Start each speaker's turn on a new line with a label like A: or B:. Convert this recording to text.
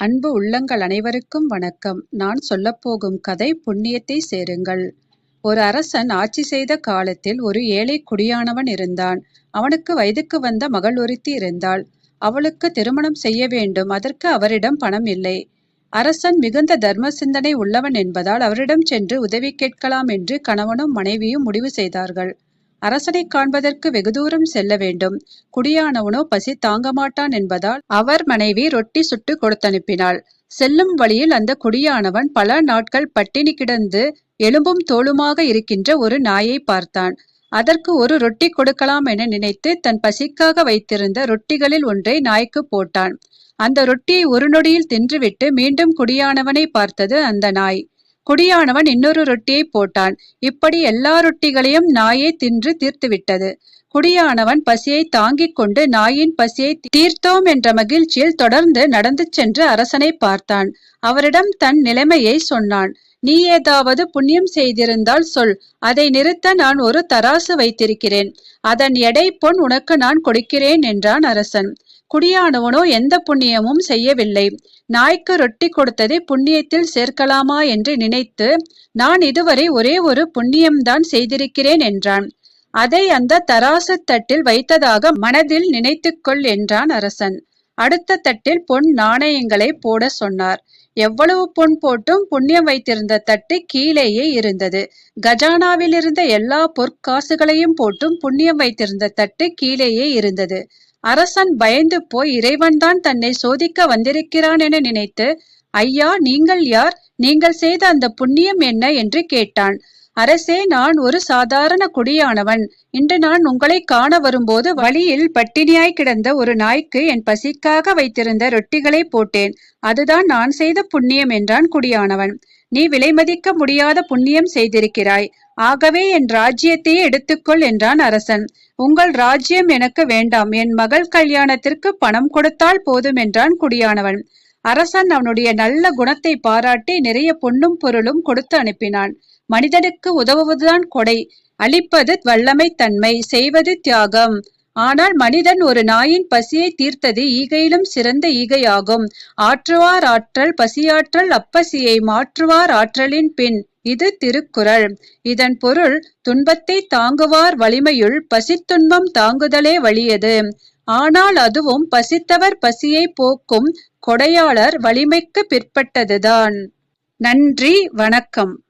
A: அன்பு உள்ளங்கள் அனைவருக்கும் வணக்கம். நான் சொல்லப்போகும் கதை புண்ணியத்தை சேருங்கள். ஒரு அரசன் ஆட்சி செய்த காலத்தில் ஒரு ஏழை குடியானவன் இருந்தான். அவனுக்கு வயதுக்கு வந்த மகள் ஒருத்தி இருந்தாள். அவளுக்கு திருமணம் செய்ய வேண்டும். அதற்கு அவரிடம் பணம் இல்லை. அரசன் மிகுந்த தர்ம சிந்தனை உள்ளவன் என்பதால் அவரிடம் சென்று உதவி கேட்கலாம் என்று கணவனும் மனைவியும் முடிவு செய்தார்கள். அரசனை காண்பதற்கு வெகு தூரம் செல்ல வேண்டும். குடியானவனோ பசி தாங்க மாட்டான் என்பதால் அவர் மனைவி ரொட்டி சுட்டு கொடுத்தனுப்பினாள். செல்லும் வழியில் அந்த குடியானவன் பல நாட்கள் பட்டினி கிடந்து எலும்பும் தோளுமாக இருக்கின்ற ஒரு நாயை பார்த்தான். அதற்கு ஒரு ரொட்டி கொடுக்கலாம் என நினைத்து தன் பசிக்காக வைத்திருந்த ரொட்டிகளில் ஒன்றை நாய்க்கு போட்டான். அந்த ரொட்டியை ஒரு நொடியில் தின்றுவிட்டு மீண்டும் குடியானவனை பார்த்தது அந்த நாய். குடியானவன் இன்னொரு ரொட்டியை போட்டான். இப்படி எல்லா ரொட்டிகளையும் நாயே தின்று தீர்த்துவிட்டது. குடியானவன் பசியை தாங்கிக் கொண்டு நாயின் பசியை தீர்த்தோம் என்ற மகிழ்ச்சியில் தொடர்ந்து நடந்து சென்று அரசனை பார்த்தான். அவரிடம் தன் நிலைமையை சொன்னான். நீ ஏதாவது புண்ணியம் செய்திருந்தால் சொல். அதை நிறுத்த நான் ஒரு தராசு வைத்திருக்கிறேன். அதன் எடை பொன் உனக்கு நான் கொடுக்கிறேன் என்றான் அரசன். குடியானவனோ எந்த புண்ணியமும் செய்யவில்லை. நாய்க்கு ரொட்டி கொடுத்ததை புண்ணியத்தில் சேர்க்கலாமா என்று நினைத்து நான் இதுவரை ஒரே ஒரு புண்ணியம்தான் செய்திருக்கிறேன் என்றான். அதை அந்த தராசு தட்டில் வைத்ததாக மனதில் நினைத்துக்கொள் என்றான் அரசன். அடுத்த தட்டில் பொன் நாணயங்களை போட சொன்னார். எவ்வளவு பொன் போட்டும் புண்ணியம் வைத்திருந்த தட்டு கீழேயே இருந்தது. கஜானாவில் இருந்த எல்லா பொற்காசுகளையும் போட்டும் புண்ணியம் வைத்திருந்த தட்டு கீழேயே இருந்தது. அரசன் பயந்து போய் இறைவன்தான் தன்னை சோதிக்க வந்திருக்கிறான் என நினைத்து ஐயா நீங்கள் யார்? நீங்கள் செய்த அந்த புண்ணியம் என்ன? என்று கேட்டான். அரசே நான் ஒரு சாதாரண குடியானவன். இன்று நான் உங்களை காண வரும்போது வழியில் பட்டினியாய் கிடந்த ஒரு நாய்க்கு என் பசிக்காக வைத்திருந்த ரொட்டிகளை போட்டேன். அதுதான் நான் செய்த புண்ணியம் என்றான் குடியானவன். நீ விலைமதிக்க முடியாத புண்ணியம் செய்திருக்கிறாய். ஆகவே என் ராஜ்யத்தையே எடுத்துக்கொள் என்றான் அரசன். உங்கள் ராஜ்யம் எனக்கு வேண்டாம். என் மகள் கல்யாணத்திற்கு பணம் கொடுத்தால் போதும் என்றான் குடியானவன். அரசன் அவனுடைய நல்ல குணத்தை பாராட்டி நிறைய பொன்னும் பொருளும் கொடுத்து அனுப்பினான். மனிதனுக்கு உதவுவதுதான் கொடை. அளிப்பது வல்லமை தன்மை செய்வது தியாகம். ஆனால் மனிதன் ஒரு நாயின் பசியை தீர்த்தது ஈகையிலும் சிறந்த ஈகையாகும். ஆற்றுவார் ஆற்றல் பசியாற்றல் அப்பசியை மாற்றுவார் ஆற்றலின் பின். இது திருக்குறள். இதன் பொருள் துன்பத்தை தாங்குவார் வலிமையுள் பசித்துன்பம் தாங்குதலே வலியது. ஆனால் அதுவும் பசித்தவர் பசியை போக்கும் கொடையாளர் வலிமைக்கு பிற்பட்டதுதான். நன்றி வணக்கம்.